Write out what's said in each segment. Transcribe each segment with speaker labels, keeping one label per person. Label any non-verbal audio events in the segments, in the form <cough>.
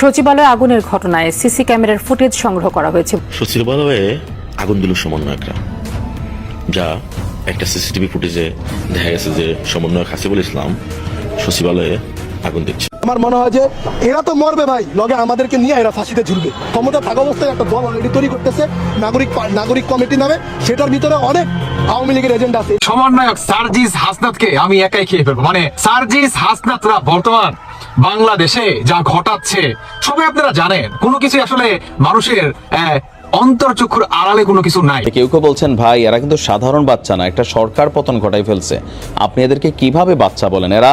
Speaker 1: সচিবালয়ে আগুনের ঘটনায় সিসি ক্যামেরার ফুটেজ সংগ্রহ করা হয়েছে।
Speaker 2: সচিবালয়ে আগুন দিল সমন্বয়করা যা একটা সিসিটিভি ফুটেজে দেখা গেছে যে সমন্বয়ক হাসিবুল ইসলাম সচিবালয়ে আগুন দিচ্ছে।
Speaker 3: আমার মনে হয় যে এরা তো মরবে ভাই লগে আমাদেরকে নিয়ে এরা ফাঁসিতে ঝুলবে। ক্ষমতা থাকা অবস্থায় একটা দল অলরেডি তৈরি করতেছে নাগরিক নাগরিক কমিটি নামে সেটার ভিতরে অনেক আওয়ামী লীগের এজেন্ট আছে।
Speaker 4: সমন্বয়ক সার্জিস হাসনাতকে আমি একাই খেয়ে ফেলব। মানে সার্জিস হাসনাতরা বর্তমান বাংলাদেশে যা ঘটাচ্ছে, সবাই আপনারা জানেন। কোনো কিছু আসলে মানুষের অন্তর্চক্ষুর আড়ালে কোনো কিছু নাই।
Speaker 5: কেউ কেউ বলছেন, ভাই, এরা কিন্তু সাধারণ বাচ্চা না, একটা সরকার পতন ঘটাই ফেলছে। আপনি এদেরকে কীভাবে বাচ্চা বলেন? এরা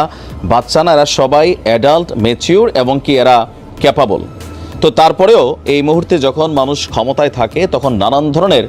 Speaker 5: বাচ্চা না, এরা সবাই অ্যাডাল্ট মেচিউর এবং কি এরা ক্যাপাবল তো তারপরেও এই মুহূর্তে যখন মানুষ ক্ষমতায় থাকে, তখন নানান ধরনের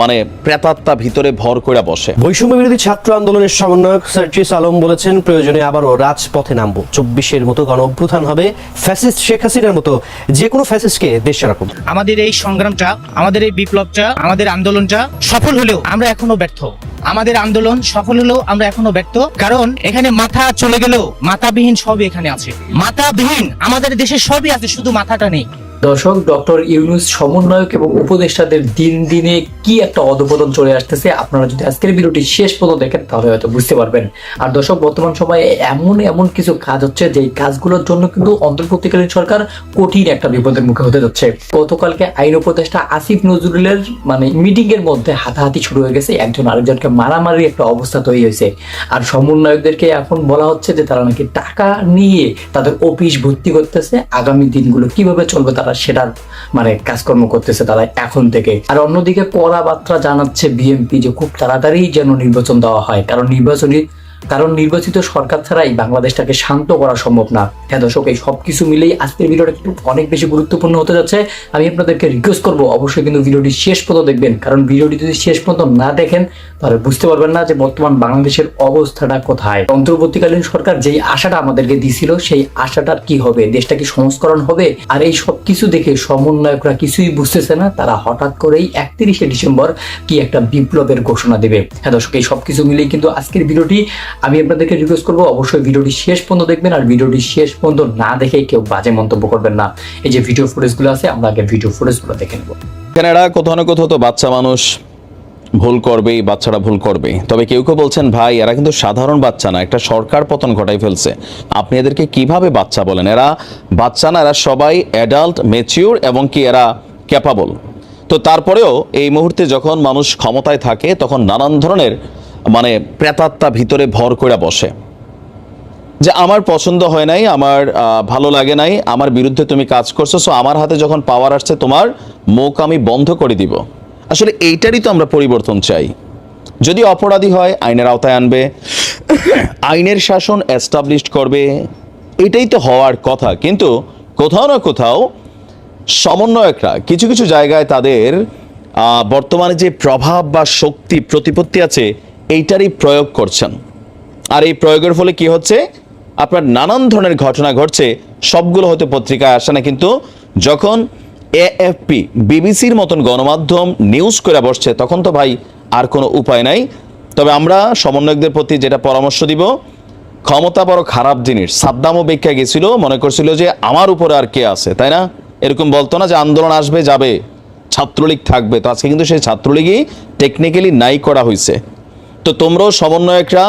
Speaker 5: মানে প্রেতাত্মা ভিতরে ভর করে বসে।
Speaker 6: বৈষম্য বিরোধী ছাত্র আন্দোলনের সমন্বয়ক সার্জিস আলম বলেছেন প্রয়োজনে আবারও রাজপথে নামবো। চব্বিশের মতো গণ অভ্যুত্থান হবে ফ্যাসিস্ট শেখ হাসিনার মতো যে কোনো ফ্যাসিস্টকে দেশে রাখুন
Speaker 7: আমাদের এই সংগ্রামটা আমাদের এই বিপ্লবটা আমাদের আন্দোলনটা সফল হলেও আমরা এখনও ব্যর্থ। আমাদের আন্দোলন সফল হলেও আমরা এখনও ব্যর্থ। কারণ এখানে মাথা চলে গেলেও মাথাবিহীন সবই এখানে আছে। মাথাবিহীন আমাদের দেশে সবই আছে শুধু মাথাটা নেই।
Speaker 8: দর্শক, ডক্টর ইউনুস সমন্বয়ক এবং উপদেষ্টাদের দিন দিনে কি একটা অধপতন চলে আসতেছে, আপনারা যদি আজকের ভিডিওটি শেষ পর্যন্ত দেখেন, তাহলে হয়তো বুঝতে পারবেন। আর দর্শক, বর্তমান সময়ে এমন এমন কিছু কাজ হচ্ছে যে কাজগুলোর জন্য কিন্তু অন্তর্বর্তীকালীন সরকার কঠিন একটা বিপদের মুখে হতে যাচ্ছে। গতকালকে আইন উপদেষ্টা আসিফ নজরুলের মানে মিটিং এর মধ্যে হাতাহাতি শুরু হয়ে গেছে, একজন আরেকজনকে মারামারি একটা অবস্থা তৈরি হয়েছে। আর সমন্বয়কদেরকে এখন বলা হচ্ছে যে তারা নাকি টাকা নিয়ে তাদের অফিস ভর্তি করতেছে। আগামী দিনগুলো কীভাবে চলবে তারা সেটার মানে কাজকর্ম করতেছে তারা এখন থেকে। আর অন্যদিকে কড়া বার্তা জানাচ্ছে বিএনপি যে খুব তাড়াতাড়ি যেন নির্বাচন দেওয়া হয়, কারণ নির্বাচনী কারণ নির্বাচিত সরকার ছাড়াই বাংলাদেশটাকে শান্ত করা সম্ভব না। হ্যাঁ দর্শক, এই সবকিছু মিলেই আজকের ভিডিওটা কিন্তু অনেক বেশি গুরুত্বপূর্ণ হতে যাচ্ছে। আমি আপনাদেরকে রিকোয়েস্ট করব, অবশ্যই কিন্তু ভিডিওটি শেষ পর্যন্ত দেখবেন। কারণ ভিডিওটি যদি শেষ পর্যন্ত না দেখেন, তাহলে বুঝতে পারবেন না যে বর্তমান বাংলাদেশের অবস্থাটা কোথায়। অন্তর্বর্তীকালীন সরকার যেই আশাটা আমাদেরকে দিছিল, সেই আশাটার কি হবে? দেশটা কি সংস্করণ হবে? আর এই সব কিছু দেখে সমন্বয়করা কিছুই বুঝতেছে না, তারা হঠাৎ করেই একত্রিশে ডিসেম্বর কি একটা বিপ্লবের ঘোষণা দেবে। হ্যাঁ দর্শক, এই সব কিছু মিলেই কিন্তু আজকের ভিডিওটি আমি আপনাদেরকে রিকোয়েস্ট করব, অবশ্যই ভিডিওটি শেষ পর্যন্ত দেখবেন, আর ভিডিওটি শেষ পর্যন্ত না দেখে কেউ বাজে মন্তব্য করবেন না। এই যে ভিডিও ফুটেজগুলো আছে, আমরা আগে ভিডিও ফুটেজগুলো দেখে নেব।
Speaker 5: এরা কোথাও না কোথাও তো বাচ্চা মানুষ ভুল করবেই, বাচ্চারা ভুল করবে তবে কেউ কেউ বলছেন, ভাই, এরা কিন্তু সাধারণ বাচ্চা না, একটা সরকার পতন ঘটাই ফেলছে। আপনি এদেরকে কীভাবে বাচ্চা বলেন? এরা বাচ্চা না, এরা সবাই অ্যাডাল্ট মেচিউর এবং কি এরা ক্যাপাবল তো তারপরেও এই মুহূর্তে যখন মানুষ ক্ষমতায় থাকে, তখন নানান ধরনের মানে প্রেতাত্মা ভিতরে ভর করে বসে। যে আমার পছন্দ হয় নাই, আমার ভালো লাগে নাই, আমার বিরুদ্ধে তুমি কাজ করছ সো আমার হাতে যখন পাওয়ার আসছে, তোমার মুখ আমি বন্ধ করে দিব। আসলে এইটারই তো আমরা পরিবর্তন চাই। যদি অপরাধী হয়, আইনের আওতায় আনবে, আইনের শাসন এস্টাবলিশ করবে, এটাই তো হওয়ার কথা। কিন্তু কোথাও না কোথাও সমন্বয়করা কিছু কিছু জায়গায় তাদের বর্তমানে যে প্রভাব বা শক্তি, প্রতিপত্তি আছে এইটারই প্রয়োগ করছেন। আর এই প্রয়োগের ফলে কি হচ্ছে? আপনার নানান ধরনের ঘটনা ঘটছে, সবগুলো হয়তো পত্রিকায় আসে না, কিন্তু যখন এএফপি, বিবিসির মতন গণমাধ্যম নিউজ করে বসছে, তখন তো ভাই আর কোনো উপায় নাই। তবে আমরা সমন্বয়কদের প্রতি যেটা পরামর্শ দিব ক্ষমতা বড় খারাপ জিনিস। সাদ্দামও বেক্ষা গেছিল, মনে করছিল যে আমার উপরে আর কে আছে, তাই না? এরকম বলতো না যে আন্দোলন আসবে, যাবে, ছাত্রলীগ থাকবে। তো আজকে কিন্তু সেই ছাত্রলীগই টেকনিক্যালি নাই করা হয়েছে তো তোমরাও সমন্বয়করা,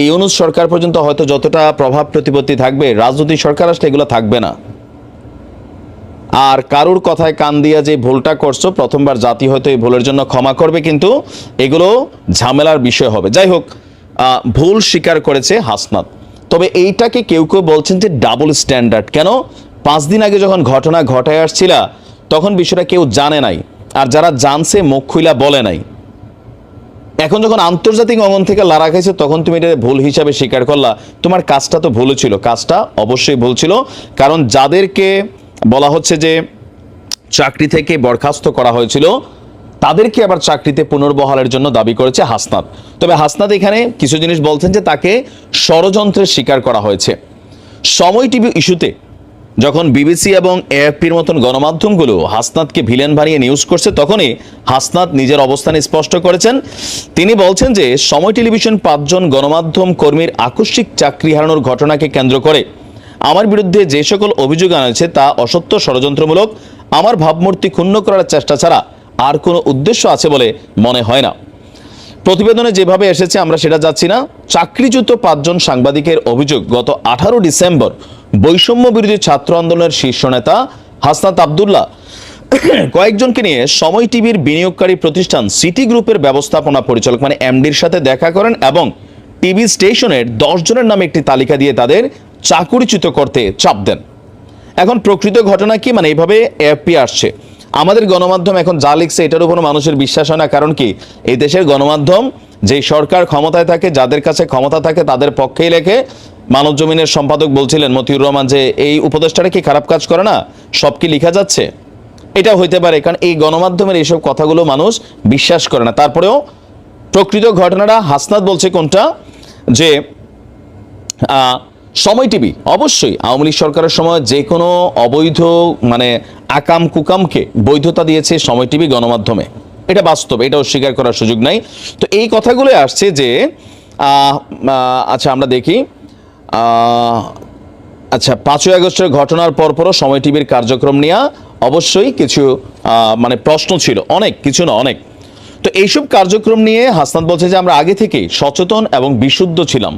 Speaker 5: এই অনুজ সরকার পর্যন্ত হয়তো যতটা প্রভাব প্রতিপত্তি থাকবে, রাজনৈতিক সরকার আসলে এগুলো থাকবে না। আর কারুর কথায় কান দিয়া যে ভুলটা করছ, প্রথমবার জাতি হয়তো এই ভুলের জন্য ক্ষমা করবে, কিন্তু এগুলো ঝামেলার বিষয় হবে। যাই হোক ভুল স্বীকার করেছে হাসনাত। তবে এইটাকে কেউ কেউ বলছেন যে ডাবল স্ট্যান্ডার্ড কেন? পাঁচ দিন আগে যখন ঘটনা ঘটায় আসছিলা, তখন বিষয়টা কেউ জানে নাই। আর যারা জানছে, মুখ খুইলা বলে নাই। এখন যখন আন্তর্জাতিক অঙ্গন থেকে লারা খাইছে, তখন তুমি এটা ভুল হিসাবে স্বীকার করলা। তোমার কাজটা তো ভুল ছিল, কাজটা অবশ্যই ভুল ছিল। কারণ যাদেরকে বলা হচ্ছে যে চাকরি থেকে বরখাস্ত করা হয়েছিল, তাদেরকে আবার চাকরিতে পুনর্বহালের জন্য দাবি করেছে হাসনাত। তবে হাসনাত এখানে কিছু জিনিস বলছেন যে তাকে ষড়যন্ত্রের শিকার করা হয়েছে। সময় টিভি ইস্যুতে যখন বিবিসি এবং এএফপির মতন গণমাধ্যমগুলো হাসনাতকে ভিলেন বানিয়ে নিউজ করছে, তখনই হাসনাত নিজের অবস্থান স্পষ্ট করেছেন। তিনি বলছেন যে, সময় টেলিভিশন পাঁচজন গণমাধ্যম কর্মীর আকস্মিক চাকরি হারানোর ঘটনাকে কেন্দ্র করে। আমার বিরুদ্ধে যে সকল অভিযোগ আনাছে তা অসত্য, ষড়যন্ত্রমূলক। আমার ভাবমূর্তি ক্ষুণ্ণ করার চেষ্টা ছাড়া আর কোনো উদ্দেশ্য আছে বলে মনে হয় না। প্রতিবেদনে যেভাবে এসেছে, আমরা সেটা যাচ্ছি না। চাকরিচ্যুত পাঁচজন সাংবাদিকের অভিযোগ, গত আঠারো ডিসেম্বর বৈষম্য বিরোধী ছাত্র আন্দোলনের শীর্ষ নেতা হাসনাত আবদুল্লাহ। কয়েকজনকে নিয়ে সময় টিভির বিনিয়োগকারী প্রতিষ্ঠান সিটি গ্রুপের ব্যবস্থাপনা পরিচালক মানে এমডির সাথে দেখা করেন এবং টিভি স্টেশনের জনের নামে একটি তালিকা দিয়ে তাদের চাকুরিচ্যুত করতে চাপ দেন। এখন প্রকৃত ঘটনা কি? মানে এইভাবে এফপি আসছে। আমাদের গণমাধ্যম এখন যা লিখছে এটার উপর মানুষের বিশ্বাস হয় না। কারণ কি? এই দেশের গণমাধ্যম যে সরকার ক্ষমতায় থাকে, যাদের কাছে ক্ষমতা থাকে তাদের পক্ষেই লেখে। মানব জমিনের সম্পাদক বলছিলেন মতিউর রহমান যে এই উপদেষ্টারা কি খারাপ কাজ করে না? সব কি লেখা যাচ্ছে? এটা হইতে পারে, কারণ এই গণমাধ্যমের এইসব কথাগুলো মানুষ বিশ্বাস করে না। তারপরেও প্রকৃত ঘটনাটা হাসনাত বলছে কোনটা? যে সময় টিভি, অবশ্যই আওয়ামী লীগ সরকারের সময় যে কোনো অবৈধ মানে আকাম কুকামকে বৈধতা দিয়েছে সময় টিভি গণমাধ্যমে। এটা বাস্তব এটা অস্বীকার করার সুযোগ নাই। তো এই কথাগুলো আসছে যে আচ্ছা আমরা দেখি। আচ্ছা পাঁচই আগস্টের ঘটনার পরপরও সময় টিভির কার্যক্রম নিয়ে অবশ্যই কিছু মানে প্রশ্ন ছিল। অনেক, কিছু না, অনেক। তো এইসব কার্যক্রম নিয়ে হাসনাত বলছে যে আমরা আগে থেকেই সচেতন এবং বিশুদ্ধ ছিলাম।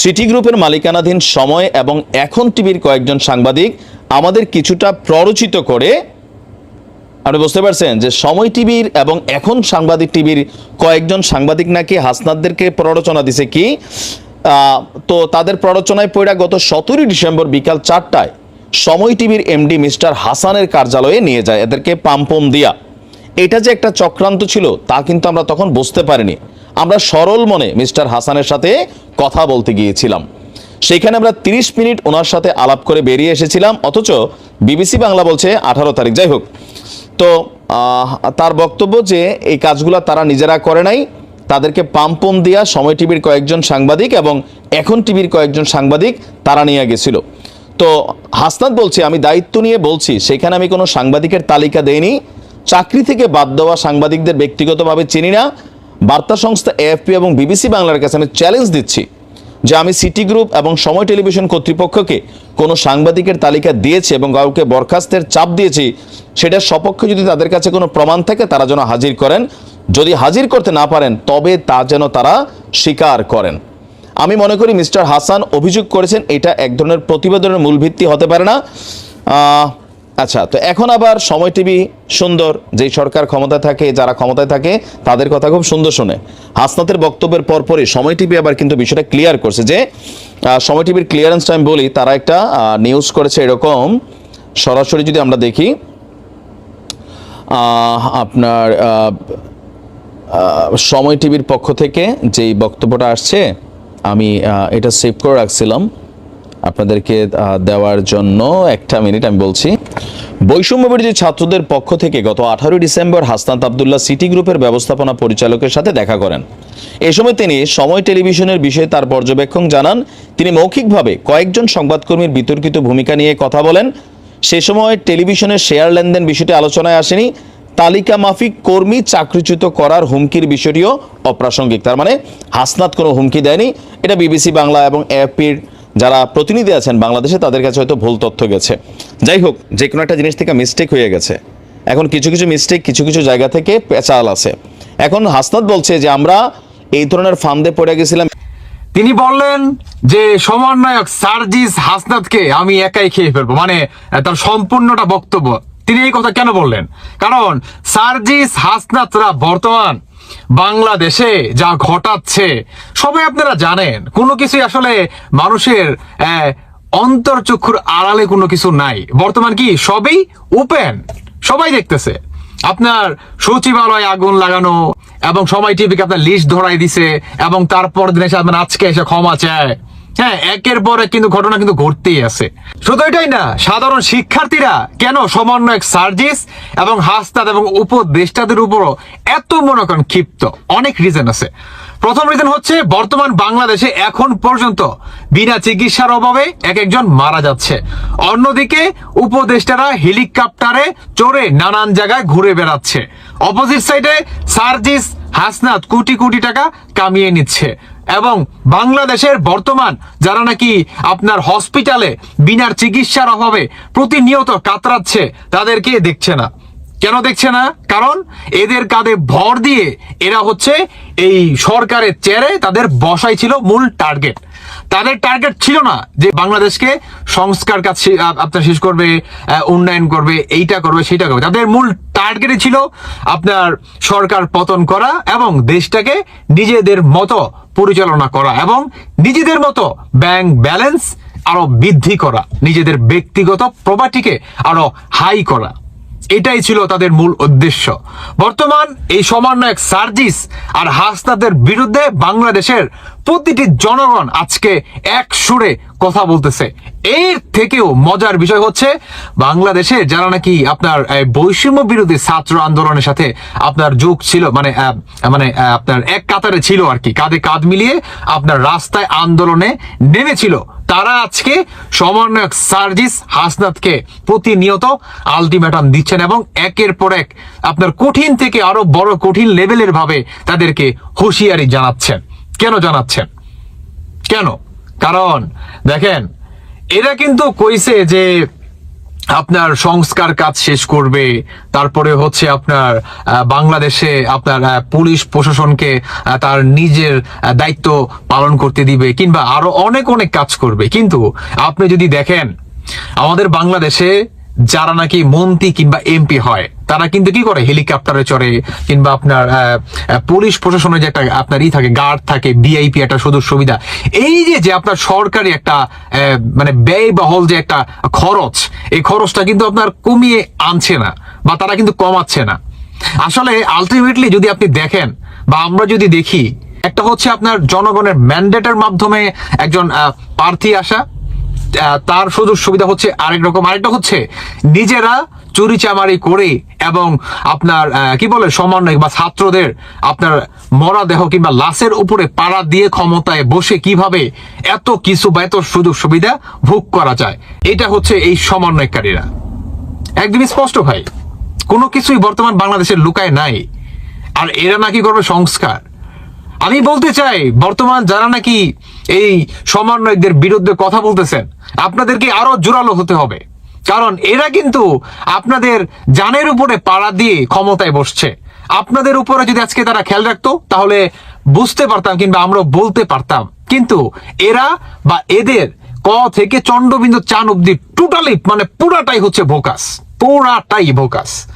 Speaker 5: সিটি গ্রুপের মালিকানাধীন সময় এবং এখন টিভির কয়েকজন সাংবাদিক আমাদের কিছুটা প্ররোচিত করে, আপনি বুঝতে পারছেন যে সময় টিভির এবং এখন সাংবাদিক টিভির কয়েকজন সাংবাদিক নাকি হাসনাতদেরকে প্ররোচনা দিছে কি? তো তাদের প্ররোচনায় পড়া গত সতেরোই ডিসেম্বর বিকাল চারটায় সময় টিভির এমডি মিস্টার হাসানের কার্যালয়ে নিয়ে যায় এদেরকে পাম্পম দিয়া। এটা যে একটা চক্রান্ত ছিল, তা কিন্তু আমরা তখন বুঝতে পারিনি। আমরা সরল মনে মিস্টার হাসানের সাথে কথা বলতে গিয়েছিলাম। সেইখানে আমরা 30 মিনিট ওনার সাথে আলাপ করে বেরিয়ে এসেছিলাম, অথচ বিবিসি বাংলা বলছে আঠারো তারিখ। যাই হোক, তো তার বক্তব্য যে এই কাজগুলো তারা নিজেরা করে নাই তাদেরকে পাম্পম দিয়া সময় টিভির কয়েকজন সাংবাদিক এবং এখন টিভির কয়েকজন সাংবাদিক তারা নিয়ে গেছিল। তো হাসনাত বলছি, আমি দায়িত্ব নিয়ে বলছি, সেখানে আমি কোনো সাংবাদিকের তালিকা দেইনি, চাকরি থেকে বাদ দেওয়া সাংবাদিকদের ব্যক্তিগতভাবে চিনি না, বার্তা সংস্থা এএফপি এবং বিবিসি বাংলার কাছে আমি চ্যালেঞ্জ দিচ্ছি। যে আমি সিটি গ্রুপ এবং সময় টেলিভিশন কর্তৃপক্ষকে কোনো সাংবাদিকের তালিকা দিয়েছি এবং কাউকে বরখাস্তের চাপ দিয়েছি, সেটার সপক্ষে যদি তাদের কাছে কোনো প্রমাণ থাকে, তারা যেন হাজির করেন। যদি হাজির করতে না পারেন, তবে তা যেন তারা স্বীকার করেন। আমি মনে করি মিস্টার হাসান অভিযোগ করেছেন, এটা এক ধরনের প্রতিবেদনের মূল ভিত্তি হতে পারে না। আচ্ছা তো এখন আবার সময় টিভি সুন্দর, যেই সরকার ক্ষমতায় থাকে, যারা ক্ষমতায় থাকে, তাদের কথা খুব সুন্দর শোনে। হাসনাতের বক্তব্যের পরপরই সময় টিভি আবার কিন্তু বিষয়টা ক্লিয়ার করছে যে সময় টিভির ক্লিয়ারেন্সটা আমি বলি, তারা একটা নিউজ করেছে এরকম, সরাসরি যদি আমরা দেখি আপনার সময় টিভির পক্ষ থেকে যেই বক্তব্যটা আসছে, আমি এটা সেভ করে রাখছিলাম। আপনাদেরকে দেওয়ার জন্য একটা মিনিট আমি বলছি। বৈষম্য বিরোধী ছাত্রদের পক্ষ থেকে গত আঠারোই ডিসেম্বর হাসনাত আবদুল্লাহ সিটি গ্রুপের ব্যবস্থাপনা পরিচালকের সাথে দেখা করেন। এ সময় তিনি সময় টেলিভিশনের বিষয়ে তার পর্যবেক্ষণ জানান। তিনি মৌখিকভাবে কয়েকজন সংবাদকর্মীর বিতর্কিত ভূমিকা নিয়ে কথা বলেন। সে সময় টেলিভিশনের শেয়ার লেনদেন বিষয়টি আলোচনায় আসেনি। তালিকা মাফিক কর্মী চাকরিচ্যুত করার হুমকির বিষয়টিও অপ্রাসঙ্গিক। তার মানে হাসনাত কোনো হুমকি দেয়নি। এটা বিবিসি বাংলা এবং এএফপির যারা প্রতিনিধি আছেন বাংলাদেশে, তাদের কাছে হয়তো ভুল তথ্য গেছে। যাই হোক, যে কোনো একটা জিনিস থেকে মিস্টেক হয়ে গেছে। এখন কিছু কিছু মিস্টেক কিছু কিছু জায়গা থেকে পেঁচাল আছে। এখন হাসনাত বলছে যে, আমরা এই ধরনের ফান্দে পড়ে গেছিলাম।
Speaker 4: তিনি বললেন যে, সমন্বয়ক সার্জিস হাসনাতকে আমি একাই খেয়ে ফেলব। মানে তার সম্পূর্ণটা বক্তব্য। তিনি এই কথা কেন বললেন? কারণ সার্জিস হাসনাতরা বর্তমান বাংলাদেশে যা ঘটাচ্ছে, সবাই আপনারা জানেন। কোনো কিছু আসলে মানুষের অন্তর্চক্ষুর আড়ালে কোনো কিছু নাই। বর্তমান কি সবই ওপেন সবাই দেখতেছে। আপনার সচিবালয়ে আগুন লাগানো এবং সময় টিভিকে আপনার লিস্ট ধরাই দিছে এবং তারপর দিন এসে আপনার আজকে এসে ক্ষমা চায়। হ্যাঁ একের পর এক কিন্তু ঘটনা কিন্তু ঘটতেই আছে। শুধু এটাই না, সাধারণ শিক্ষার্থীরা কেন সমন্বয়ক সার্জিস এবং হাস্তাদ এবং উপদেষ্টাদের উপরও এত মনে করেন ক্ষিপ্ত? অনেক রিজন আছে। প্রথম রিজন হচ্ছে, বর্তমান বাংলাদেশে এখন পর্যন্ত বিনা চিকিৎসার অভাবে এক একজন মারা যাচ্ছে। অন্যদিকে, উপদেষ্টারা হেলিকপ্টারে চড়ে নানান জায়গায় ঘুরে বেড়াচ্ছে। অপোজিট সাইডে সার্জিস হাসনাত কোটি কোটি টাকা কামিয়ে নিচ্ছে। এবং বাংলাদেশের বর্তমান যারা নাকি আপনার হসপিটালে বিনার চিকিৎসার অভাবে প্রতিনিয়ত কাতরাচ্ছে, তাদেরকে দেখছে না। কেন দেখছে না? কারণ এদের কাঁধে ভর দিয়ে এরা হচ্ছে এই সরকারের চেয়ারে তাদের বসাই ছিল মূল টার্গেট তাদের টার্গেট ছিল না যে বাংলাদেশকে সংস্কার কাজ আপনার শেষ করবে উন্নয়ন করবে, এইটা করবে সেটা করবে। তাদের মূল টার্গেটই ছিল আপনার সরকার পতন করা এবং দেশটাকে নিজেদের মতো পরিচালনা করা এবং নিজেদের মতো ব্যাংক ব্যালেন্স আরও বৃদ্ধি করা, নিজেদের ব্যক্তিগত প্রপার্টিকে আরও হাই করা। এটাই ছিল তাদের মূল উদ্দেশ্য। বর্তমান এই সমন্বয়ক সার্জিস আর হাসনাদের বিরুদ্ধে বাংলাদেশের প্রতিটি জনগণ আজকে এক সুরে কথা বলতেছে। এর থেকেও মজার বিষয় হচ্ছে, বাংলাদেশে যারা নাকি আপনার বৈষম্য বিরোধী ছাত্র আন্দোলনের সাথে আপনার যোগ ছিল মানে মানে আপনার এক কাতারে ছিল আর কি, কাঁধে কাঁধ মিলিয়ে আপনার রাস্তায় আন্দোলনে নেমেছিল। তারা আজকে সমন্বয়ক সার্জিস হাসনাতকে প্রতিনিয়ত আলটিমেটাম দিচ্ছেন এবং একের পর এক আপনার কঠিন থেকে আরও বড় কঠিন লেভেলের ভাবে তাদেরকে হুঁশিয়ারি জানাচ্ছেন। কেন জানাচ্ছেন? কেন? কারণ, দেখেন, এরা কিন্তু কইছে যে আপনার সংস্কার কাজ শেষ করবে, তারপরে হচ্ছে আপনার বাংলাদেশে আপনার পুলিশ প্রশাসনকে তার নিজের দায়িত্ব পালন করতে দিবে, কিংবা আরও অনেক অনেক কাজ করবে। কিন্তু আপনি যদি দেখেন, আমাদের বাংলাদেশে যারা নাকি মন্ত্রী কিংবা এমপি হয় তারা কিন্তু কি করে? হেলিকপ্টারে চড়ে কিংবা আপনার পুলিশ প্রশাসনের যে একটা আপনার ই থাকে গার্ড থাকে বিআইপি একটা সুযোগ সুবিধা। এই যে যে আপনার সরকারি একটা মানে ব্যয়বহল যে একটা খরচ, এই খরচটা কিন্তু আপনার কমিয়ে আনছে না বা তারা কিন্তু কমাচ্ছে না। আসলে আলটিমেটলি যদি আপনি দেখেন বা আমরা যদি দেখি, একটা হচ্ছে আপনার জনগণের ম্যান্ডেটের মাধ্যমে একজন প্রার্থী আসা তার সুযোগ সুবিধা হচ্ছে আরেক রকম। আরেকটা হচ্ছে নিজেরা চুরি চামারি করে এবং আপনার কি বলে সমন্বয় বা ছাত্রদের আপনার মরা দেহ কিংবা লাশের উপরে পাড়া দিয়ে ক্ষমতায় বসে কীভাবে এত কিছু বা এত সুযোগ সুবিধা ভোগ করা যায়, এটা হচ্ছে এই সমন্বয়কারীরা। একদমই স্পষ্ট ভাই, কোনো কিছুই বর্তমান বাংলাদেশের লুকায় নাই। আর এরা নাকি করবে সংস্কার। আমি বলতে চাই, বর্তমান যারা নাকি এই সমন্বয়কদের বিরুদ্ধে কথা বলতেছেন। আপনাদেরকে আরও জোরালো হতে হবে। কারণ এরা কিন্তু আপনাদের জানের উপরে পাড়া দিয়ে ক্ষমতায় বসছে। আপনাদের উপরে যদি আজকে তারা খেয়াল রাখতো, তাহলে বুঝতে পারতাম কিংবা আমরা বলতে পারতাম। কিন্তু এরা বা এদের ক থেকে চন্ডবিন্দু চান অব্দি টোটালি মানে পুরাটাই হচ্ছে ভোকাস। পুরাটাই ভোকাস।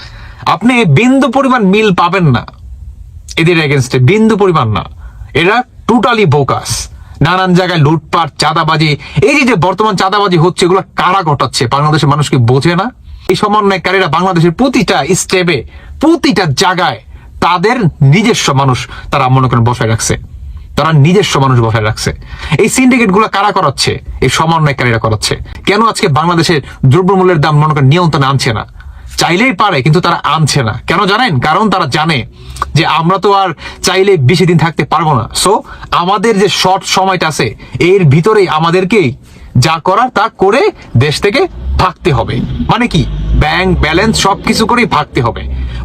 Speaker 4: আপনি বিন্দু পরিমাণ মিল পাবেন না। এদের এগেনস্টে বিন্দু পরিমাণ না। এরা টোটালি বোকাস নানান জায়গায় লুটপাট, চাঁদাবাজি। এই যে বর্তমান চাঁদাবাজি হচ্ছে, এগুলো কারা ঘটাচ্ছে? বাংলাদেশের মানুষ কি বোঝে না? এই সমন্বয়কারীরা বাংলাদেশের প্রতিটা স্টেপে প্রতিটা জায়গায় তাদের নিজস্ব মানুষ তারা মনে করেন বসায় রাখছে। তারা নিজস্ব মানুষ বসায় রাখছে। এই সিন্ডিকেটগুলো কারা করাচ্ছে? এই সমন্বয়কারীরা করাচ্ছে। কেন আজকে বাংলাদেশের দ্রব্যমূল্যের দাম মনে করেন নিয়ন্ত্রণে আনছে না? চাইলেই পারে, কিন্তু তারা আনছে না। কেন জানেন? কারণ তারা জানে যে আমরা তো আর চাইলে বেশি দিন থাকতে পারব না। সো আমাদের যে শর্ট সময়টা আছে, এর ভিতরেই আমাদেরকেই যা করার তা করে দেশ থেকে ভাগতে হবে। মানে কি? ব্যাংক ব্যালেন্স সবকিছু করেই ভাগতে হবে।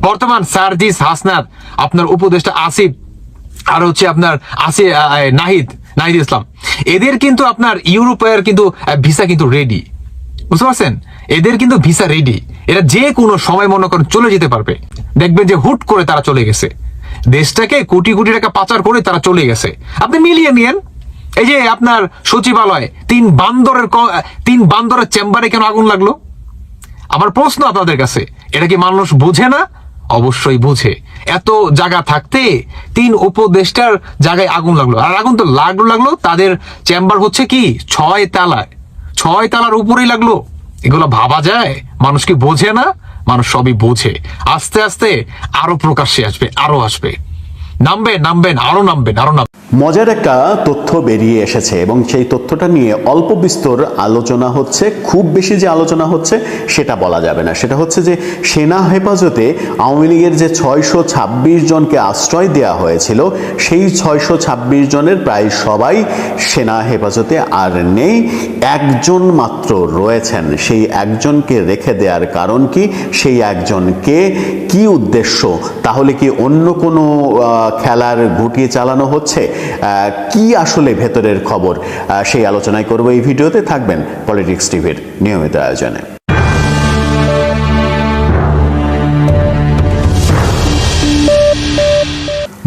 Speaker 4: বর্তমান সার্জিস হাসনাত, আপনার উপদেষ্টা আসিফ, আর হচ্ছে আপনার আসি নাহিদ নাহিদ ইসলাম। এদের কিন্তু আপনার ইউরোপের কিন্তু ভিসা কিন্তু রেডি বুঝতে পারছেন? এদের কিন্তু ভিসা রেডি এরা যে কোনো সময় মনে করেন চলে যেতে পারবে। দেখবেন যে হুট করে তারা চলে গেছে। দেশটাকে কোটি কোটি টাকা পাচার করে তারা চলে গেছে। আপনি মিলিয়ে নিয়েন। এই যে আপনার সচিবালয়, তিন বান্দরের তিন বান্দরের চেম্বারে কেন আগুন লাগল? আমার প্রশ্ন আপনাদের কাছে। এটা কি মানুষ বোঝে না? অবশ্যই বুঝে। এত জায়গা থাকতে তিন উপদেষ্টার জায়গায় আগুন লাগল। আর আগুন তো লাগল লাগল, তাদের চেম্বার হচ্ছে কি? ছয় তালায়। ছয় তালার উপরেই লাগল। এগুলো ভাবা যায়? মানুষ কি বোঝে না? মানুষ সবই বোঝে। আস্তে আস্তে আরও প্রকাশ্যে আসবে, আরও আসবে। নামবেন নামবেন, আরও নামবেন আরও নামবেন।
Speaker 9: মজার একটা তথ্য বেরিয়ে এসেছে এবং সেই তথ্যটা নিয়ে অল্প বিস্তর আলোচনা হচ্ছে, খুব বেশি যে আলোচনা হচ্ছে সেটা বলা যাবে না। সেটা হচ্ছে যে সেনা হেফাজতে আওয়ামী লীগের যে ছয়শো ছাব্বিশ জনকে আশ্রয় দেওয়া হয়েছিল, সেই ছয়শো ছাব্বিশ জনের প্রায় সবাই সেনা হেফাজতে আর নেই। একজন মাত্র রয়েছেন। সেই একজনকে রেখে দেওয়ার কারণ কি? সেই একজনকে কি উদ্দেশ্য? তাহলে কি অন্য কোনো খেলার ঘুটিয়ে চালানো হচ্ছে? কি আসলে ভেতরের খবর? সেই আলোচনায় করব এই ভিডিওতে থাকবেন পলিটিক্স টিভির নিয়মিত আয়োজনে।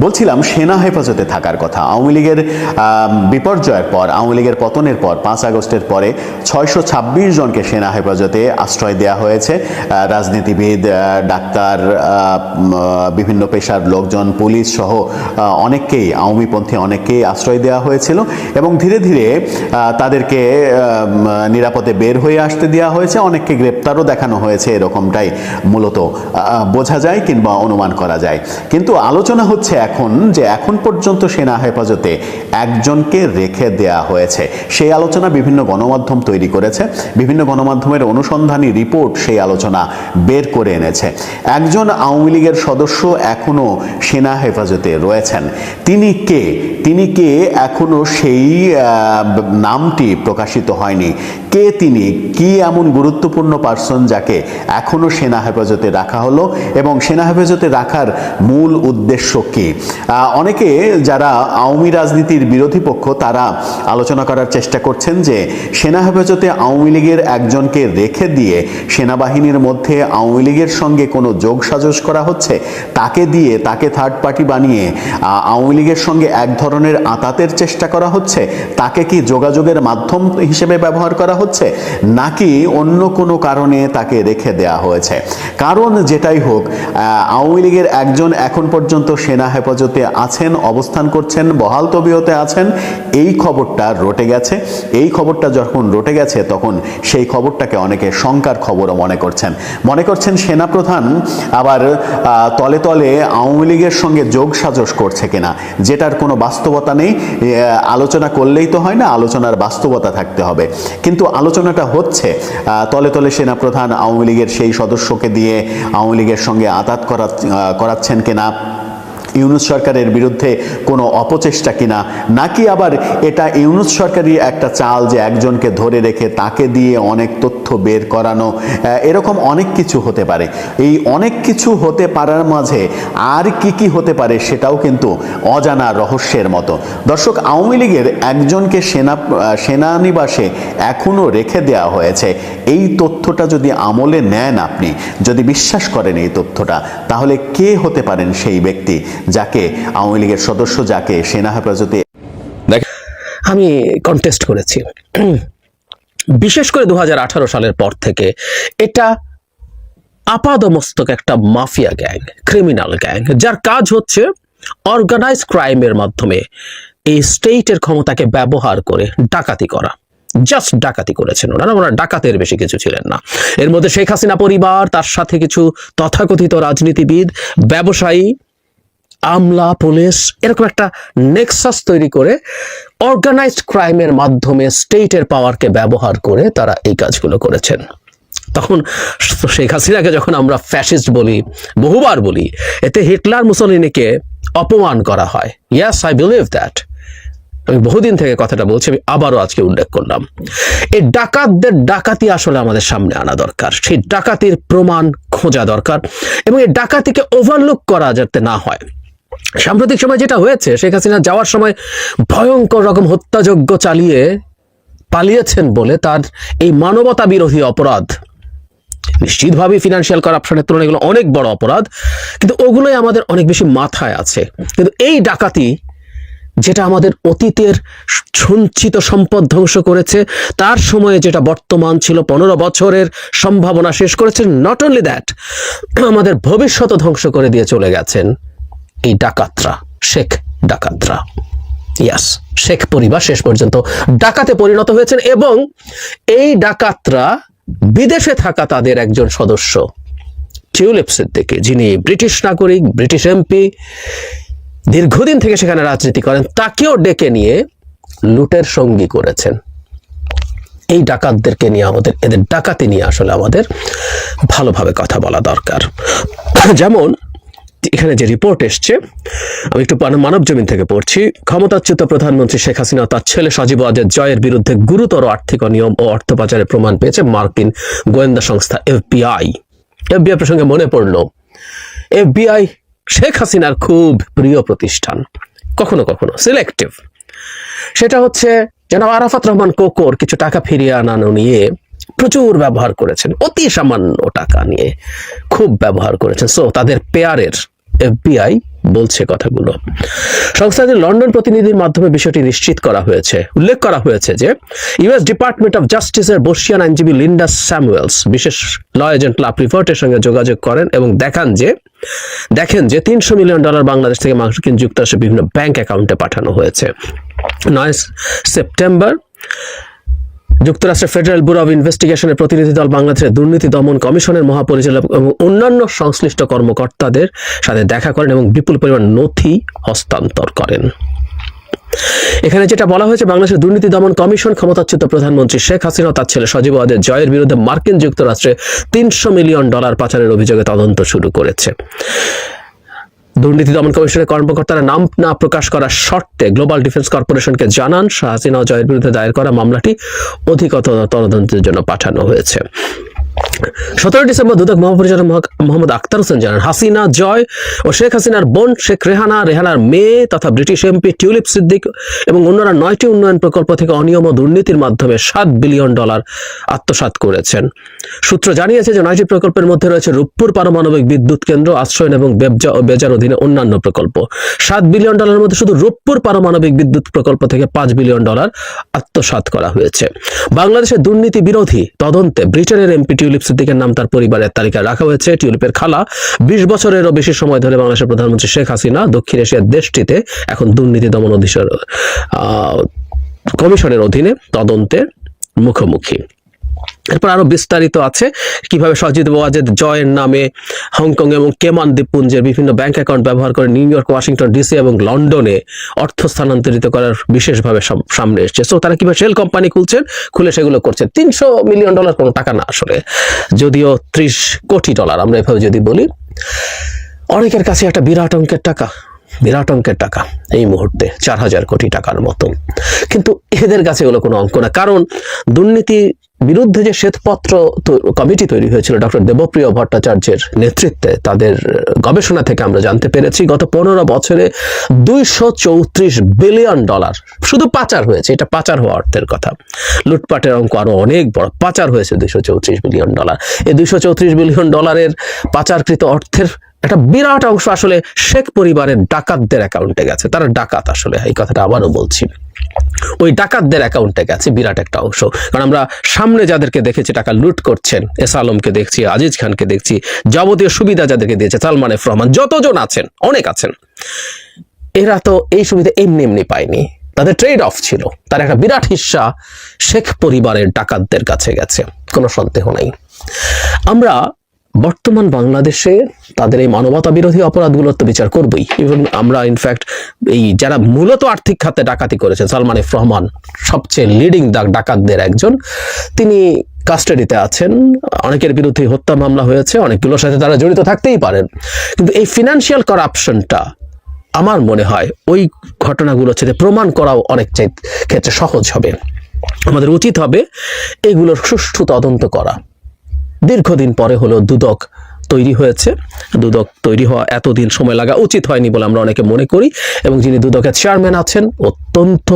Speaker 9: বলছিলাম, সেনা হেফাজতে থাকার কথা। আওয়ামী লীগের বিপর্যয়ের পর, আওয়ামী লীগের পতনের পর, পাঁচ আগস্টের পরে ছয়শো ছাব্বিশ জনকে সেনা হেফাজতে আশ্রয় দেওয়া হয়েছে। রাজনীতিবিদ ডাক্তার বিভিন্ন পেশার লোকজন, পুলিশ সহ অনেককেই, আওয়ামীপন্থী অনেককেই আশ্রয় দেওয়া হয়েছিল এবং ধীরে ধীরে তাদেরকে নিরাপদে বের হয়ে আসতে দেওয়া হয়েছে। অনেককে গ্রেপ্তারও দেখানো হয়েছে, এরকমটাই মূলত বোঝা যায় কিংবা অনুমান করা যায়। কিন্তু আলোচনা হচ্ছে এখন যে এখন পর্যন্ত সেনা হেফাজতে একজনকে রেখে দেয়া হয়েছে। সেই আলোচনা বিভিন্ন গণমাধ্যম তৈরি করেছে। বিভিন্ন গণমাধ্যমের অনুসন্ধানী রিপোর্ট সেই আলোচনা বের করে এনেছে। একজন আওয়ামী লীগের সদস্য এখনও সেনা হেফাজতে রয়েছেন। তিনি কে? তিনি কে এখনও সেই নামটি প্রকাশিত হয়নি। কে তিনি? কি এমন গুরুত্বপূর্ণ পার্সন যাকে এখনও সেনা হেফাজতে রাখা হলো? এবং সেনা হেফাজতে রাখার মূল উদ্দেশ্য কি? অনেকে যারা আওয়ামী রাজনীতির বিরোধী পক্ষ, তারা আলোচনা করার চেষ্টা করছেন যে সেনা হেফাজতে আওয়ামী লীগের একজনকে রেখে দিয়ে সেনাবাহিনীর মধ্যে আওয়ামী লীগের সঙ্গে কোনো যোগ সাজস করা হচ্ছে? তাকে দিয়ে, তাকে থার্ড পার্টি বানিয়ে আওয়ামী লীগের সঙ্গে এক ধরনের আতাতের চেষ্টা করা হচ্ছে? তাকে কি যোগাযোগের মাধ্যম হিসেবে ব্যবহার করা হচ্ছে? নাকি অন্য কোনো কারণে তাকে রেখে দেয়া হয়েছে? কারণ যেটাই হোক আওয়ামী লীগের একজন এখন পর্যন্ত সেনা হেফাজতে আছেন, অবস্থান করছেন, বহাল তবিয়তে আছেন, এই খবরটা রটে গেছে। এই খবরটা যখন রটে গেছে, তখন সেই খবরটাকে অনেকে শঙ্কার খবরও মনে করছেন। মনে করছেন সেনাপ্রধান আবার তলে তলে আওয়ামী লীগের সঙ্গে যোগ সাজস করছে কিনা, যেটার কোনো বাস্তবতা নেই। আলোচনা করলেই তো হয় না, আলোচনার বাস্তবতা থাকতে হবে। কিন্তু আলোচনাটা হচ্ছে তলে তলে সেনাপ্রধান আওয়ামী লীগের সেই সদস্যকে দিয়ে আওয়ামী লীগের সঙ্গে আতাত করা করাচ্ছেন কিনা ইউনুস সরকারের বিরুদ্ধে কোনো অপচেষ্টা কিনা, নাকি আবার এটা ইউনুস সরকারই একটা চাল যে একজনকে ধরে রেখে তাকে দিয়ে অনেক তথ্য বের করানো এরকম অনেক কিছু হতে পারে। এই অনেক কিছু হতে পারার মাঝে আর কি কি হতে পারে সেটাও কিন্তু অজানা রহস্যের মতো। দর্শক, আওয়ামী লীগের একজনকে সেনা সেনানিবাসে এখনও রেখে দেওয়া হয়েছে। এই তথ্যটা যদি আমলে নেন আপনি, যদি বিশ্বাস করেন এই তথ্যটা, তাহলে কে হতে পারেন সেই ব্যক্তি? যাকে আওয়ামী লীগের সদস্য, যাকে সেনা হেফাজতে
Speaker 10: আমি কন্টেস্ট করেছি। বিশেষ করে দু সালের পর থেকে এটা আপাদমস্তক একটা মাফিয়া গ্যাং ক্রিমিনাল গ্যাং, যার কাজ হচ্ছে অর্গানাইজ ক্রাইমের মাধ্যমে এই স্টেটের ক্ষমতাকে ব্যবহার করে ডাকাতি করা। জাস্ট ডাকাতি করেছেন ওনারা ওনারা ডাকাতের বেশি কিছু ছিলেন না। এর মধ্যে শেখ হাসিনা পরিবার, তার সাথে কিছু তথাকথিত রাজনীতিবিদ, ব্যবসায়ী আমলা, পুলিশ, এরকম একটা নেক্সাস তৈরি করে অর্গানাইজড ক্রাইমের মাধ্যমে স্টেটের পাওয়ারকে ব্যবহার করে তারা এই কাজগুলো করেছেন। তখন শেখ হাসিনাকে যখন আমরা ফ্যাসিস্ট বলি, বহুবার বলি, এতে হিটলার মুসলিনীকে অপমান করা হয়। ইয়াস আই বিলিভ দ্যাট আমি বহুদিন থেকে কথাটা বলছি, আমি আবারও আজকে উল্লেখ করলাম। এই ডাকাতদের ডাকাতি আসলে আমাদের সামনে আনা দরকার। সেই ডাকাতির প্রমাণ খোঁজা দরকার এবং এই ডাকাতিকে ওভারলুক করা যাতে না হয়। সাম্প্রতিক সময় যেটা হয়েছে, শেখ হাসিনা যাওয়ার সময় ভয়ঙ্কর রকম হত্যাযজ্ঞ চালিয়ে পালিয়েছেন বলে তার এই মানবতা বিরোধী অপরাধ নিশ্চিতভাবে ফিনান্সিয়াল করাপশনের তুলনায় এগুলো অনেক বড় অপরাধ, কিন্তু ওগুলোই আমাদের অনেক বেশি মাথায় আছে। কিন্তু এই ডাকাতি যেটা আমাদের অতীতের সঞ্চিত সম্পদ ধ্বংস করেছে, তার সময়ে যেটা বর্তমান ছিল পনেরো বছরের সম্ভাবনা শেষ করেছে নট অনলি দ্যাট আমাদের ভবিষ্যৎ ধ্বংস করে দিয়ে চলে গেছেন। এই ডাকাতরা, শেখ ডাকাতরা। ইয়াস শেখ পরিবার শেষ পর্যন্ত ডাকাতে পরিণত হয়েছেন এবং এই ডাকাতরা বিদেশে থাকা তাদের একজন সদস্য, টিউলিপসের থেকে যিনি ব্রিটিশ নাগরিক, ব্রিটিশ এমপি, দীর্ঘদিন থেকে সেখানে রাজনীতি করেন, তাকেও ডেকে নিয়ে লুটের সঙ্গী করেছেন। এই ডাকাতদেরকে নিয়ে আমাদের, এদের ডাকাতি নিয়ে আসলে আমাদের ভালোভাবে কথা বলা দরকার। যেমন এখানে যে রিপোর্ট এসছে, আমি একটু মানব জমিন থেকে পড়ছি। ক্ষমতাচ্যুত প্রধানমন্ত্রী শেখ হাসিনা, তার ছেলে সজীব ওয়াজেদ জয়ের বিরুদ্ধে গুরুতর আর্থিক অনিয়ম ও অর্থ পাচারের প্রমাণ পেয়েছে মার্কিন গোয়েন্দা সংস্থা এফবিআই। এফবিআই প্রসঙ্গে মনে পড়ল, এফবিআই শেখ হাসিনার খুব প্রিয় প্রতিষ্ঠান। কখনো কখনো সিলেক্টিভ সেটা হচ্ছে যেন আরাফাত রহমান কোকর কিছু টাকা ফিরিয়ে আনানো নিয়ে প্রচুর ব্যবহার করেছেন, অতি সামান্য টাকা নিয়ে খুব ব্যবহার করেছেন। সো তাদের পেয়ারের এফবিআই বলছে কথাগুলো। সংস্থাটির লন্ডন প্রতিনিধির মাধ্যমে বিষয়টি নিশ্চিত করা হয়েছে। উল্লেখ করা হয়েছে যে, ইউএস ডিপার্টমেন্ট অফ জাস্টিসের বর্ষিয়ান আইনজীবী লিন্ডা স্যামুয়েলস বিশেষ ল এজেন্ট লাভ রিপোর্টের সঙ্গে যোগাযোগ করেন এবং দেখান যে, দেখেন যে তিনশো মিলিয়ন ডলার বাংলাদেশ থেকে মার্কিন যুক্তরাষ্ট্রের বিভিন্ন ব্যাংক অ্যাকাউন্টে পাঠানো হয়েছে। নয় সেপ্টেম্বর যুক্তরাষ্ট্রের ফেডারেল ব্যুরো অব ইনভেস্টিগেশনের প্রতিনিধি দল বাংলাদেশের দুর্নীতি দমন কমিশনের মহাপরিচালক এবং অন্যান্য সংশ্লিষ্ট কর্মকর্তাদের সাথে দেখা করেন এবং বিপুল পরিমাণ নথি হস্তান্তর করেন। এখানে যেটা বলা হয়েছে, বাংলাদেশের দুর্নীতি দমন কমিশন ক্ষমতাচ্যুত প্রধানমন্ত্রী শেখ হাসিনা তার ছেলে সজীব ওয়াদের জয়ের বিরুদ্ধে মার্কিন যুক্তরাষ্ট্রে তিনশো মিলিয়ন ডলার পাচারের অভিযোগে তদন্ত শুরু করেছে। দুর্নীতি দমন কমিশনের কর্মকর্তারা নাম না প্রকাশ করার শর্তে গ্লোবাল ডিফেন্স কর্পোরেশনকে জানান, শাহ হাসিনা ও জয়ের বিরুদ্ধে দায়ের করা মামলাটি অধিকতর তদন্তের জন্য পাঠানো হয়েছে। সতেরো ডিসেম্বর দুদক মহাপরিচালক মোহাম্মদ আক্তার হোসেন জানান, হাসিনা জয় ও শেখ হাসিনার বোন শেখ রেহানা, রেহানার মেয়ে তথা ব্রিটিশ এমপি টিউলিপ সিদ্দিক এবং অন্যরা নয়টি উন্নয়ন প্রকল্প থেকে অনিয়ম ও দুর্নীতির মাধ্যমে সাত বিলিয়ন ডলার আত্মসাৎ করেছেন। সূত্র জানিয়েছে যে নয়টি প্রকল্পের মধ্যে রয়েছে রূপপুর পারমাণবিক বিদ্যুৎ কেন্দ্র, আশ্রয়ন এবং বেবজা ও বেজার অধীনে অন্যান্য প্রকল্প। সাত বিলিয়ন ডলারের মধ্যে শুধু রূপপুর পারমাণবিক বিদ্যুৎ প্রকল্প থেকে পাঁচ বিলিয়ন ডলার আত্মসাৎ করা হয়েছে। বাংলাদেশের দুর্নীতি বিরোধী তদন্তে ব্রিটেনের এমপি টিউলিপ সিদ্দিকের নাম তার পরিবারের তালিকায় রাখা হয়েছে। টিউলিপের খালা বিশ বছরেরও বেশি সময় ধরে বাংলাদেশের প্রধানমন্ত্রী শেখ হাসিনা দক্ষিণ এশিয়ার দেশটিতে এখন দুর্নীতি দমন অধিসর আহ, কমিশনের অধীনে তদন্তের মুখোমুখি। এরপর আরও বিস্তারিত আছে কীভাবে সজিদ ওয়াজেদ জয়ের নামে হংকং এবং কেমান দ্বীপপুঞ্জের বিভিন্ন ব্যাংক অ্যাকাউন্ট ব্যবহার করে নিউ ইয়র্ক, ওয়াশিংটন, ডিসি এবং লন্ডনে অর্থ স্থানান্তরিত করার বিশেষভাবে সাম- সামনে এসছে। সো তারা কীভাবে শেল কোম্পানি খুলছেন? খুলে সেগুলো করছেন তিনশো মিলিয়ন ডলার কোনো টাকা না আসলে, যদিও ত্রিশ কোটি ডলার আমরা এভাবে যদি বলি, অনেকের কাছে একটা বিরাট অঙ্কের টাকা, বিরাট অঙ্কের টাকা এই মুহূর্তে, চার হাজার কোটি টাকার মতো। কিন্তু এদের কাছে এগুলো কোনো অঙ্ক না। কারণ দুর্নীতি বিরুদ্ধে যে শ্বেতপত্র কমিটি তৈরি হয়েছিল ডক্টর দেবপ্রিয় ভট্টাচার্যের নেতৃত্বে, তাদের গবেষণা থেকে আমরা জানতে পেরেছি, গত পনেরো বছরে দুইশো চৌত্রিশ বিলিয়ন ডলার শুধু পাচার হয়েছে, এটা পাচার হওয়া অর্থের কথা। লুটপাটের অঙ্ক আরও অনেক বড়, পাচার হয়েছে দুইশো চৌত্রিশ বিলিয়ন ডলার। এই দুইশো চৌত্রিশ বিলিয়ন ডলারের পাচারকৃত অর্থের একটা বিরাট অংশ আসলে শেখ পরিবারের ডাকাতদের অ্যাকাউন্টে গেছে। তারা ডাকাত আসলে, এই কথাটা আবারও বলছি। ওই ডাকাতদের অ্যাকাউন্টে গেছে বিরাট একটা অংশ। কারণ আমরা সামনে যাদেরকে দেখেছি, টাকা লুট করছেন, এস আলমকে দেখছি, আজিজ খানকে দেখছি, যাবতীয় সুবিধা যাদেরকে দিয়েছে, সালমান এফ রহমান, যতজন আছেন, অনেক আছেন। এরা তো এই সুবিধা এমনি এমনি পায়নি। তাদের ট্রেড অফ ছিল। তার একটা বিরাট হিস্সা শেখ পরিবারের ডাকাতদের কাছে গেছে। কোনো সন্দেহ নাই। আমরা বর্তমান বাংলাদেশে তাদের এই মানবতা বিরোধী অপরাধগুলোর তো বিচার করবই। ইভেন আমরা ইনফ্যাক্ট এই যারা মূলত আর্থিক খাতে ডাকাতি করেছেন, সালমান এফ রহমান, সবচেয়ে লিডিং ডাকাতদের একজন, তিনি কাস্টাডিতে আছেন। অনেকের বিরুদ্ধে হত্যা মামলা হয়েছে, অনেকগুলোর সাথে তারা জড়িত থাকতেই পারেন। কিন্তু এই ফিনান্সিয়াল করাপশনটা আমার মনে হয় ওই ঘটনাগুলোর সাথে প্রমাণ করাও অনেক ক্ষেত্রে সহজ হবে। আমাদের উচিত হবে এগুলোর সুষ্ঠু তদন্ত করা। দীর্ঘদিন পরে হলো দুদক তৈরি হয়েছে। দুদক তৈরি হওয়া এতদিন সময় লাগা উচিত হয়নি বলে আমরা অনেকে মনে করি এবং যিনি দুদকের চেয়ারম্যান আছেন, অত্যন্ত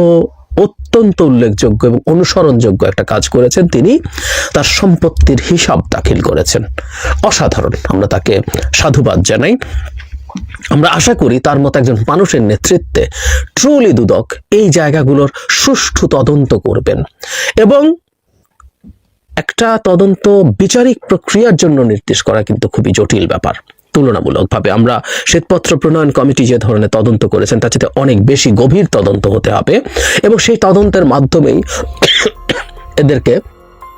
Speaker 10: অত্যন্ত উল্লেখযোগ্য এবং অনুসরণযোগ্য একটা কাজ করেছেন তিনি। তার সম্পত্তির হিসাব দাখিল করেছেন। অসাধারণ। আমরা তাকে সাধুবাদ জানাই। আমরা আশা করি তার মতো একজন মানুষের নেতৃত্বে ট্রুলি দুদক এই জায়গাগুলোর সুষ্ঠু তদন্ত করবেন। এবং একটা তদন্ত বিচারিক প্রক্রিয়ার জন্য নির্দেশ করা কিন্তু খুবই জটিল ব্যাপার। তুলনামূলকভাবে আমরা শ্বেতপত্র প্রণয়ন কমিটি যে ধরনের তদন্ত করেছেন, তার সাথে অনেক বেশি গভীর তদন্ত হতে হবে এবং সেই তদন্তের মাধ্যমেই <coughs> এদেরকে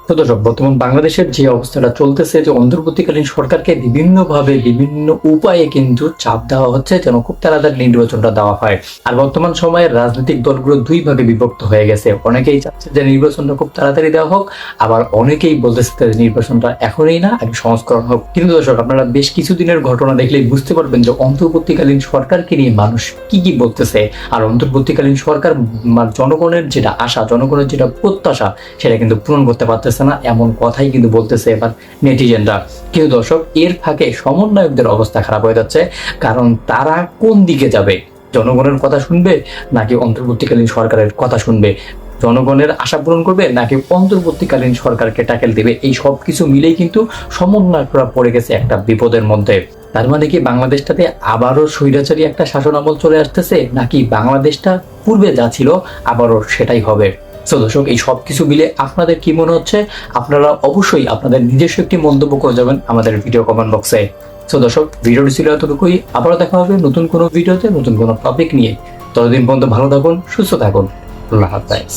Speaker 8: তো দর্শক বর্তমান বাংলাদেশের যে অবস্থাটা চলতেছে, যে অন্তর্বর্তীকালীন সরকারকে বিভিন্নভাবে বিভিন্ন উপায়ে কিন্তু চাপ দেওয়া হচ্ছে, যেন খুব তাড়াতাড়ি নির্বাচনটা দেওয়া হয়। আর বর্তমান সময়ে রাজনৈতিক দলগুলো দুই ভাগে বিভক্ত হয়ে গেছে। অনেকেই চাচ্ছে যে নির্বাচনটা খুব তাড়াতাড়ি দেওয়া হোক, আবার অনেকেই বলতেছে যে নির্বাচনটা এখনই না, আগে সংস্করণ হোক। কিন্তু দর্শক, আপনারা বেশ কিছুদিনের ঘটনা দেখলেই বুঝতে পারবেন যে অন্তর্বর্তীকালীন সরকারকে নিয়ে মানুষ কি কি বলতেছে। আর অন্তর্বর্তীকালীন সরকার জনগণের যেটা আশা, জনগণের যেটা প্রত্যাশা, সেটা কিন্তু পূরণ করতে পারতেছে না, এমন কথাই কিন্তু বলতেছে এবার নেটিজেনরা। কিন্তু দর্শক, এর ফাঁকে সমন্বয়কদের অবস্থা খারাপ হয়ে যাচ্ছে, কারণ তারা কোন দিকে যাবে? জনগণের কথা শুনবে, নাকি অন্তর্বর্তীকালীন সরকারের কথা শুনবে? জনগণের আশা পূরণ করবে, নাকি অন্তর্বর্তীকালীন সরকারকে ট্যাকেল দেবে? এই সব কিছু মিলেই কিন্তু সমন্বয়করা পড়ে গেছে একটা বিপদের মধ্যে। তার মানে কি, বাংলাদেশটাতে আবারও স্বৈরাচারী একটা শাসন আমল চলে আসতেছে, নাকি বাংলাদেশটা পূর্বে যা ছিল, আবারও সেটাই হবে? তো দর্শক, এই সব কিছু মিলে আপনাদের কি মনে হচ্ছে? আপনারা অবশ্যই আপনাদের নিজস্ব একটি মন্তব্য করে যাবেন আমাদের ভিডিও কমেন্ট বক্সে সো দর্শক, ভিডিওটি ছিল এতটুকুই। আবারও দেখা হবে নতুন কোনো ভিডিওতে নতুন কোনো টপিক নিয়ে। ততদিন পর্যন্ত ভালো থাকুন, সুস্থ থাকুন। আল্লাহ হাফেজ।